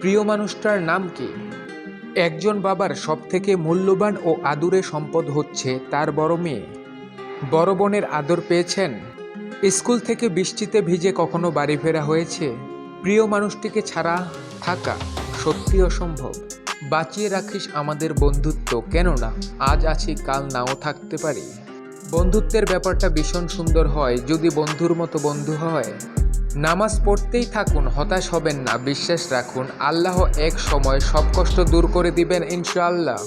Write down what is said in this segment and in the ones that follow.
প্রিয় মানুষটার নাম কি? একজন বাবার সবথেকে মূল্যবান ও আদুরে সম্পদ হচ্ছে তার বড় মেয়ে। বড় বোনের আদর পেয়েছেন? স্কুল থেকে বৃষ্টিতে ভিজে কখনো বাড়ি ফেরা হয়েছে? প্রিয় মানুষটিকে ছাড়া থাকা সত্যি অসম্ভব। বাঁচিয়ে রাখিস আমাদের বন্ধুত্ব, কেননা আজ আছি, কাল নাও থাকতে পারি। বন্ধুত্বের ব্যাপারটা ভীষণ সুন্দর হয়, যদি বন্ধুর মতো বন্ধু হয়। নামাজ পড়তেই থাকুন, হতাশ হবেন না, বিশ্বাস রাখুন, আল্লাহ এক সময় সব কষ্ট দূর করে দিবেন ইনশাআল্লাহ।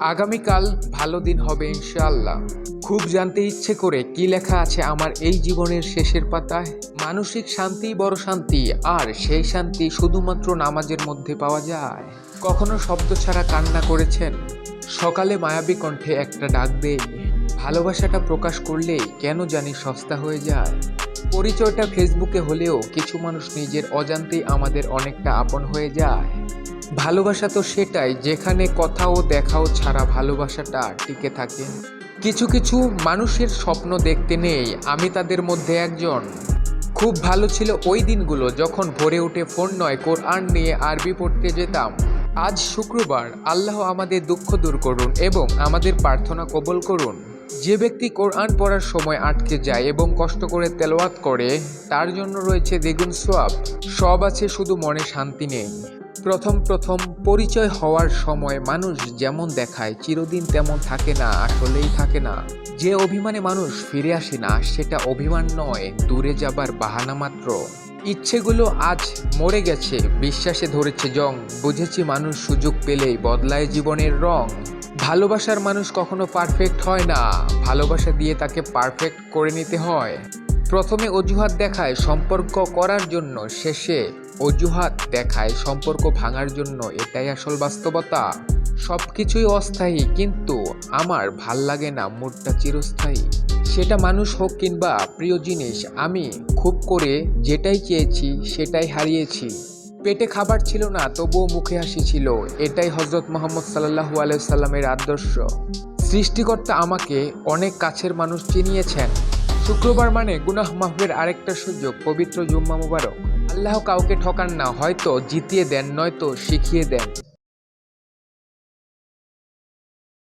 আগামীকাল ভালো দিন হবে ইনশাআল্লাহ। খুব জানতে ইচ্ছে করে কি লেখা আছে আমার এই জীবনের শেষের পাতায়? মানসিক শান্তি বড় শান্তি, আর সেই শান্তি শুধুমাত্র নামাজের মধ্যে পাওয়া যায়। কখনো শব্দ ছাড়া কান্না করেছেন? সকালে মায়াবী কণ্ঠে একটা ডাক দেই। ভালোবাসাটা প্রকাশ করলেই কেন জানি সস্তা হয়ে যায়। পরিচয়টা ফেসবুকে হলেও কিছু মানুষ নিজের অজান্তেই আমাদের অনেকটা আপন হয়ে যায়। ভালোবাসা তো সেটাই, যেখানে কথাও দেখাও ছাড়া ভালোবাসাটা টিকে থাকে। কিছু কিছু মানুষের স্বপ্ন দেখতে নেই, আমি তাদের মধ্যে একজন। খুব ভালো ছিল ওই দিনগুলো যখন ভোরে উঠে ফোন নয়, কোরআন নিয়ে আরবি পড়তে যেতাম। আজ শুক্রবার, আল্লাহ আমাদের দুঃখ দূর করুন এবং আমাদের প্রার্থনা কবল করুন। যে ব্যক্তি কোরআন পড়ার সময় আটকে যায় এবং কষ্ট করে তেলাওয়াত করে, তার জন্য রয়েছে দ্বিগুণ সোয়াব সব আছে শুধু মনে শান্তি নেই। প্রথম প্রথম পরিচয় হওয়ার সময় মানুষ যেমন দেখায়, চিরদিন তেমন থাকে না, আসলেই থাকে না। যে অভিমানে মানুষ ফিরে আসে না, সেটা অভিমান নয়, দূরে যাবার বাহানা মাত্র। ইচ্ছেগুলো আজ মরে গেছে, বিশ্বাসে ধরেছে জং, বুঝেছি মানুষ সুযোগ পেলেই বদলায় জীবনের রং। ভালোবাসার মানুষ কখনো পারফেক্ট হয় না। ভালোবাসা দিয়ে তাকে পারফেক্ট করে নিতে হয়। প্রথমে অজুহাত দেখায় সম্পর্ক করার জন্য, শেষে অজুহাত দেখায় সম্পর্ক ভাঙার জন্য। এটাই আসল বাস্তবতা। সব কিছুই অস্থায়ী, কিন্তু আমার ভালো লাগে না, মুডটা চিরস্থায়ী। সেটা মানুষ হোক কিংবা প্রিয় জিনিস, আমি খুব করে যেটাই চেয়েছি, সেটাই হারিয়েছি। পেটে খাবার ছিল না, তবুও মুখে হাসি ছিল। এটাই হজরত মোহাম্মদ সাল্লাহু আলাইসাল্লামের আদর্শ। সৃষ্টিকর্তা আমাকে অনেক কাছের মানুষ চিনিয়েছেন। শুক্রবার মানে গুনাহ মাহবের আরেকটা সুযোগ, পবিত্র জুম্মা মুবারক। আল্লাহ কাউকে ঠকান না, হয়তো জিতিয়ে দেন, নয়তো শিখিয়ে দেন।